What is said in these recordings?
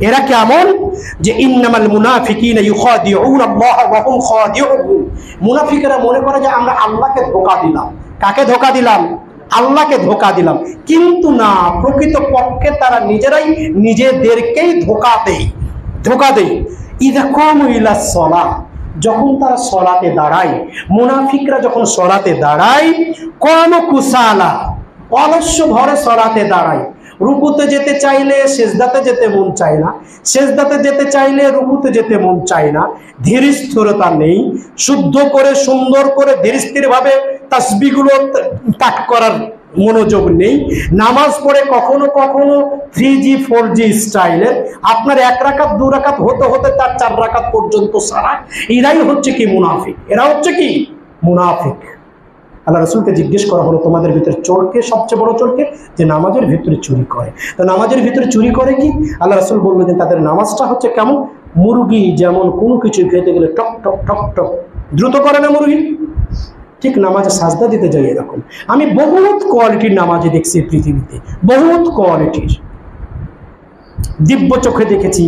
এরা কেমন? যে ইন্নামাল মুনাফিকিনা মুনাফিকেরা মনে করে যে আমরা আল্লাহকে ধোঁকা দিলাম। কাকে ধোঁকা দিলাম? আল্লাহকে ধোঁকা দিলাম। কিন্তু না প্রকৃত পক্ষে তারা নিজেরাই নিজেদেরকেই ধোঁকা দেয় ধোঁকা দেয় ইদা কম ইলা সলা যখন তারা সলাতে দাঁড়ায়, মুনাফিকরা যখন সলাতে দাঁড়ায়, কম কুসালা। অলস্য ভরে সলাতে দাঁড়ায়। রুকুতে যেতে চাইলে সেজদাতে যেতে মন চায় না, সেজদাতে যেতে চাইলে রুকুতে যেতে মন চায় না। ধীর স্থিরতা নেই, শুদ্ধ করে, সুন্দর করে ধীর স্থিরভাবে তাসবিগুলো পাঠ করার মনোযোগ নেই। নামাজ পড়ে কখনো কখনো থ্রি জি ফোর জি স্টাইলের আপনার এক রাকাত, দু রাকাত হতে হতে তার চার রাকাত পর্যন্ত সারা। এরাই হচ্ছে কি মুনাফিক? এরা হচ্ছে কি? মুনাফিক। আল্লাহ রসুলকে জিজ্ঞেস করা হলো, তোমাদের ভিতরে চোরকে সবচেয়ে বড় চোরকে? যে নামাজের ভিতরে চুরি করে। তো নামাজের ভিতরে চুরি করে কি? আল্লাহ রসুল বলল যে তাদের নামাজটা হচ্ছে কেমন? মুরগি যেমন কোনো কিছু খেতে গেলে টক টক টক টক। দ্রুত করে না মুরগি? ঠিক নামাজে সাজদা দিতে যাই এরকম। আমি বহুত কোয়ালিটির নামাজে দেখছি পৃথিবীতে, বহুত কোয়ালিটির দিব্য চোখে দেখেছি,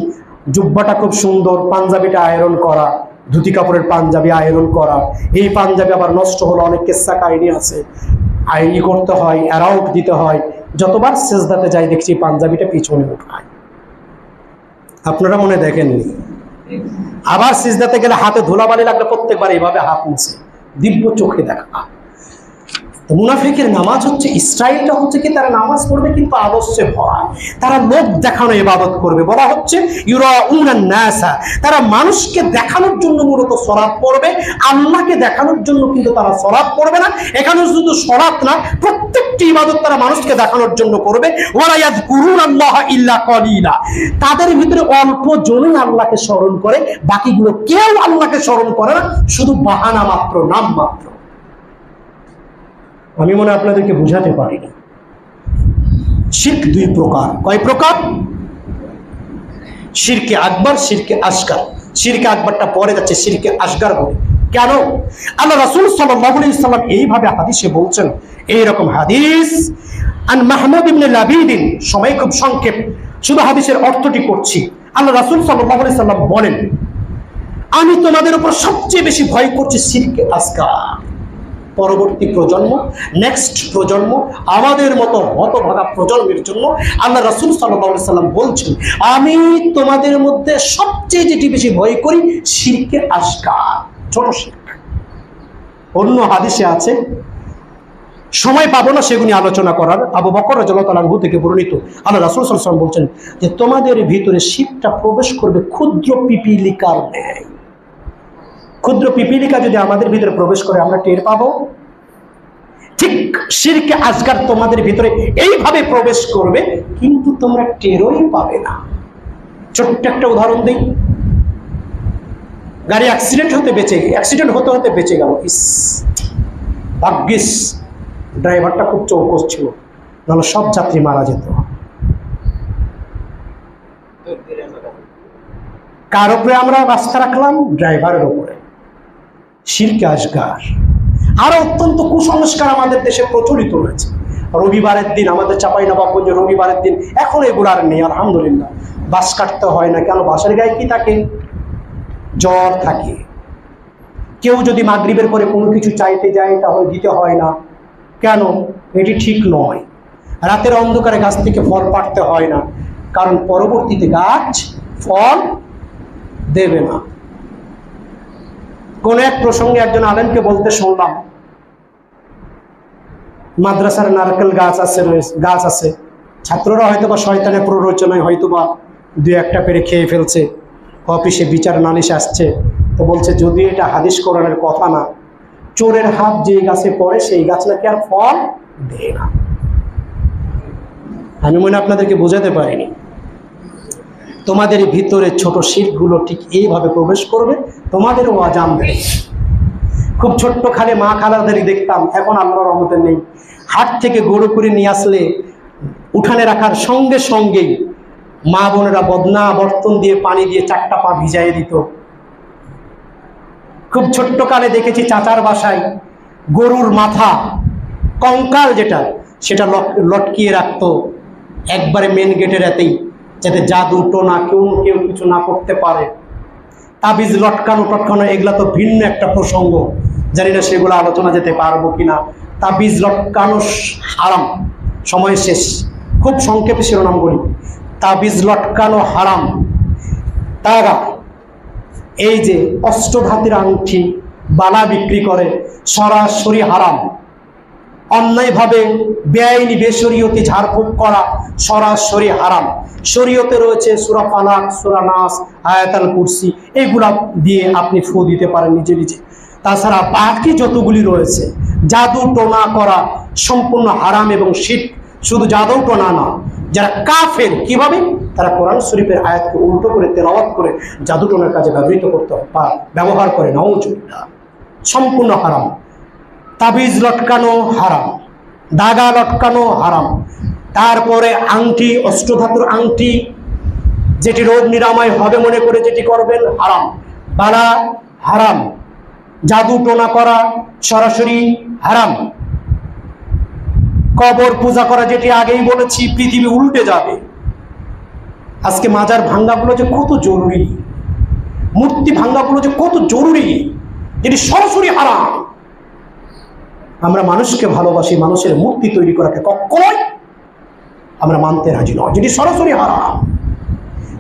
জুব্বাটা খুব সুন্দর, পাঞ্জাবিটা আয়রন করা ধুতি কাপড়ের পাঞ্জাবি আয়রন করা। এই পাঞ্জাবি আবার নষ্ট হলো, অনেক কেসা কাহিনী আছে। আইনি করতে হয় অ্যারাউট দিতে হয়। যতবার সেজদাতে যাই দেখছি পাঞ্জাবিটা পিছনে উঠায়। আপনারা মনে দেখেননি? আবার সিজদাতে গেলে হাতে ধুলাবালি লাগলে প্রত্যেকবার এইভাবে হাত মুছে। দিব্য চোখে দেখা। মুনাফিকের নামাজ হচ্ছে স্টাইলটা হচ্ছে কি তারা নামাজ পড়বে কিন্তু আদর্শে ভরা তারা লোক দেখানো ইবাদত করবে। বলা হচ্ছে তারা মানুষকে দেখানোর জন্য মূলত সরাত পড়বে। আল্লাহকে দেখানোর জন্য কিন্তু তারা সরাত পড়বে না। এখানে শুধু সরাত না, প্রত্যেকটি ইবাদত তারা মানুষকে দেখানোর জন্য করবে। ওয়ালায়াদ কুরুন আল্লাহ ইল্লা কলিলা। তাদের ভিতরে অল্প জনই আল্লাহকে স্মরণ করে, বাকিগুলো কেউ আল্লাহকে স্মরণ করে না। শুধু বাহানা মাত্র, নাম মাত্র। আমি মনে আপনাদেরকে বুঝাতে পারিনি শির্ক দুই প্রকার। কয় প্রকার? শিরকে আকবর, শিরকে আসগার শিরকে আকবরটা পরে যাচ্ছে শিরকে আসগার বলে। কেন? আল্লাহ রাসূল সাল্লাম এইভাবে হাদিসে বলছেন, এইরকম হাদিস, আন মাহমুদ ইবনে লাবিদিন সময় খুব সংক্ষেপ, শুধু হাদিসের অর্থটি করছি। আল্লাহ রাসূল আলাইহি সাল্লাম বলেন, আমি তোমাদের উপর সবচেয়ে বেশি ভয় করছি শিরকে আসগার পরবর্তী প্রজন্ম নেক্সট প্রজন্ম, আমাদের মতো হতভাগা প্রজন্মের জন্য আল্লাহ রসুল সাল্লাহ সাল্লাম বলছেন, আমি তোমাদের মধ্যে সবচেয়ে যেটি বেশি ভয় করি শিরকে আসকার ছোট শির্ক। অন্য হাদিসে আছে, সময় পাবো না সেগুলি আলোচনা করার, আবু বকর জলতালাহু থেকে বর্ণিত, আল্লাহ রাসুল সাল্লাম বলছেন যে তোমাদের ভিতরে শিবটা প্রবেশ করবে ক্ষুদ্র পিপিলিকার ন্যায়। ক্ষুদ্র পিপিলিকা যদি আমাদের ভিতরে প্রবেশ করে, আমরা টের পাবো। ঠিক শিরকে আজকার তোমাদের ভিতরে এইভাবে প্রবেশ করবে, কিন্তু তোমরা টেরই পাবে না। ছোট্ট একটা উদাহরণ দিই। গাড়ি অ্যাক্সিডেন্ট হতে বেঁচে অ্যাক্সিডেন্ট হতে হতে বেঁচে গেল। ইস, ভাগ্যিস ড্রাইভারটা খুব চৌকস ছিল, নাহলে সব যাত্রী মারা যেত। কার উপরে আমরা রাস্তা রাখলাম? ড্রাইভারের উপরে। শিরকে আসগার আরও অত্যন্ত কুসংস্কার আমাদের দেশে প্রচলিত রয়েছে। রবিবারের দিন আমাদের চাপাই নবাবগঞ্জে রবিবারের দিন এখন এগুলো আর নেই, আলহামদুলিল্লাহ। বাস কাটতে হয় না কেন? বাসের গায়ে কি থাকে? জ্বর থাকে। কেউ যদি মাগরিবের পরে কোনো কিছু চাইতে যায় তাহলে দিতে হয় না। কেন? এটি ঠিক নয়। রাতের অন্ধকারে গাছ থেকে ফল পাড়তে হয় না। কারণ পরবর্তীতে গাছ ফল দেবে না। কোন এক প্রসঙ্গে একজন আলেমকে বলতে শুনলাম, মাদ্রাসার নারকেল গাছ আছে গাছ আছে। ছাত্ররা হয়তো বা শয়তানের প্ররোচনায় হয়তো বা দু একটা পেরে খেয়ে ফেলছে, অফিসে বিচার নালিশ আসছে, তো বলছে, যদি এটা হাদিস কোরআনের কথা না, চোরের হাত যে গাছে পড়ে, সেই গাছ নাকি আর ফল দেয় না। আমি মনে আপনাদেরকে বোঝাতে পারিনি। তোমাদের ভিতরে ছোট শিরগুলো ঠিক এইভাবে প্রবেশ করবে, তোমাদেরও অজাম দেবে খুব ছোট্ট খালে মা খালাদের দেখতাম, এখন আল্লাহর রহমতে নেই। হাট থেকে গরু করে নিয়ে আসলে উঠানে রাখার সঙ্গে সঙ্গেই মা বোনেরা বদনা বর্তন দিয়ে পানি দিয়ে চারটা পা ভিজাইয়ে দিত। খুব ছোট্ট কালে দেখেছি চাচার বাসায় গরুর মাথা, কঙ্কাল যেটা, সেটা লট- লটকিয়ে রাখতো, একবারে মেন গেটের এতেই। যাতে জাদু টোনা কেউ কেউ কিছু না করতে পারে। তাবিজ লটকানো টটকানো, এগুলা তো ভিন্ন একটা প্রসঙ্গ। জানি না সেগুলো আলোচনা যেতে পারব কিনা। তাবিজ লটকানো হারাম। সময় শেষ। খুব সংক্ষেপে শিরোনাম বলি তাবিজ লটকানো হারাম। তারা এই যে অষ্টধাতির আংটি বালা বিক্রি করে সরাসরি হারাম। অন্যায়ভাবে বেআইনি বেশরীয়তি ঝাড়ফুঁক করা সরাসরি হারাম। শরীয়তে রয়েছে সুরা ফালাক, সুরা নাস, আয়াতাল কুরসি। এগুলা দিয়ে আপনি ফু দিতে পারেন নিজে নিজে। তাছাড়া বাকি যতগুলি রয়েছে, জাদু টোনা করা সম্পূর্ণ হারাম এবং শীত শুধু জাদু টোনা না, যারা কাফের, কীভাবে? তারা কোরআন শরীফের আয়াতকে উল্টো করে তেলাওয়াত করে জাদু টোনার কাজে ব্যবহৃত করতে বা ব্যবহার করে নওজুবিল্লাহ সম্পূর্ণ হারাম। তাবিজ লটকানো হারাম, দাগা লটকানো হারাম। তারপরে আংটি, অষ্টধাতুর আংটি, যেটি রোগ নিরাময় হবে মনে করে যেটি করবেন, হারাম। বালা, হারাম। জাদু টোনা করা সরাসরি হারাম। কবর পূজা করা যেটি আগেই বলেছি, পৃথিবী উল্টে যাবে। আজকে মাজার ভাঙ্গাগুলো যে কত জরুরি। মূর্তি ভাঙ্গাগুলো যে কত জরুরি যেটি সরাসরি হারাম। আমরা মানুষকে ভালোবাসি, মানুষের মূর্তি তৈরি করাকে কখনোই আমরা মানতে রাজি নয় যেটি সরাসরি হারাম,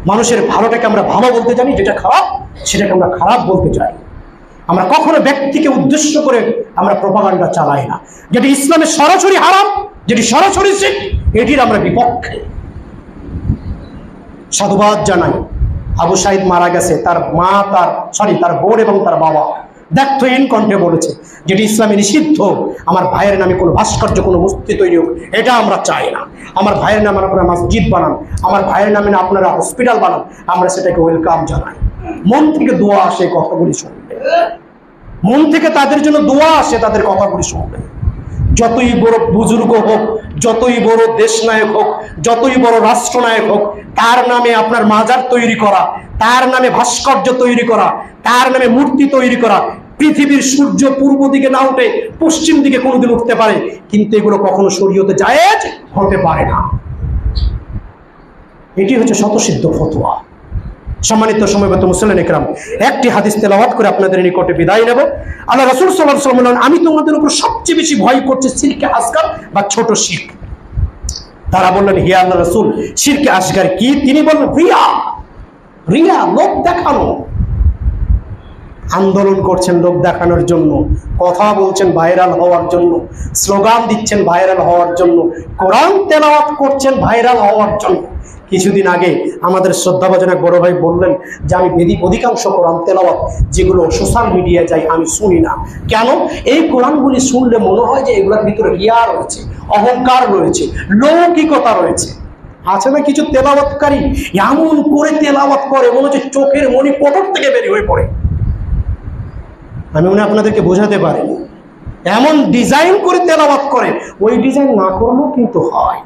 মানুষের ভালোটাকে আমরা ভালো বলতে জানি, যেটা খারাপ, সেটাকে আমরা খারাপ বলতে চাই। আমরা কখনো ব্যক্তিকে উদ্দেশ্য করে আমরা প্রপাগান্ডা চালাই না। যেটি ইসলামের সরাসরি হারাম যেটি সরাসরি শিখ, এটির আমরা বিপক্ষে। সাধুবাদ জানাই, আবু সাহিদ মারা গেছে, তার মা, তার সরি তার বোন এবং তার বাবা। ব্যক্তহীন কণ্ঠে বলেছে, যেটি ইসলামে নিষিদ্ধ, আমার ভাইয়ের নামে কোনো ভাস্কর্য, কোনো মূর্তি তৈরি হোক, এটা আমরা চাই না। আমার ভাইয়ের নামে আপনারা মসজিদ বানান, আমার ভাইয়ের নামে আপনারা হসপিটাল বানান, আমরা সেটাকে ওয়েলকাম জানাই। মন থেকে দোয়া আসে কথাগুলি শুনবে মন থেকে তাদের জন্য দোয়া আসে, তাদের কথাগুলি শুনবে যতই বড় বুজুর্গ হোক, যতই বড় দেশনায়ক হোক, যতই বড় রাষ্ট্রনায়ক হোক, তার নামে আপনার মাজার তৈরি করা, তার নামে ভাস্কর্য তৈরি করা, তার নামে মূর্তি তৈরি করা, পৃথিবীর সূর্য পূর্ব দিকে না উঠে পশ্চিম দিকে কোনোদিন উঠতে পারে, কিন্তু এগুলো কখনো শরীয়তে জায়েজ হতে পারে না। এটি হচ্ছে শতসিদ্ধ ফতোয়া। সম্মানিত সময়গত মুসলিম ইকরাম, একটি হাদিস তেলাওয়াত করে আপনাদের নিকটে বিদায় নেব। আল্লাহ রসুল সাল্লাহ সাল্লাম আমি তোমাদের উপর সবচেয়ে বেশি ভয় করছি সিরকে আসগার বা ছোট শিখ তারা বললেন হিয়া আল্লাহ রসুল, সিরকে আসগার কি? তিনি বললেন, রিয়া রিয়া লোক দেখানো। আন্দোলন করছেন লোক দেখানোর জন্য, কথা বলছেন ভাইরাল হওয়ার জন্য, স্লোগান দিচ্ছেন ভাইরাল হওয়ার জন্য, কোরআন তেলাওয়াত করছেন ভাইরাল হওয়ার জন্য। কিছুদিন আগে আমাদের শ্রদ্ধাভাজন এক বড় ভাই বললেন যে, আমি বেদি, অধিকাংশ কোরআন তেলাওয়াত যেগুলো সোশ্যাল মিডিয়ায় যাই, আমি শুনি না। কেন? এই কোরআনগুলি শুনলে মনে হয় যে এগুলোর ভিতরে রিয়া রয়েছে, অহংকার রয়েছে, লৌকিকতা রয়েছে। আছে না কিছু তেলাওয়াতকারী? এমন করে তেলাওয়াত করে, মনে হচ্ছে চোখের মনি পটর থেকে বেরিয়ে হয়ে পড়ে। আমি উনি আপনাদেরকে বোঝাতে পারিনি। এমন ডিজাইন করে তেলাবাদ করে, ওই ডিজাইন না করলেও কিন্তু হয়।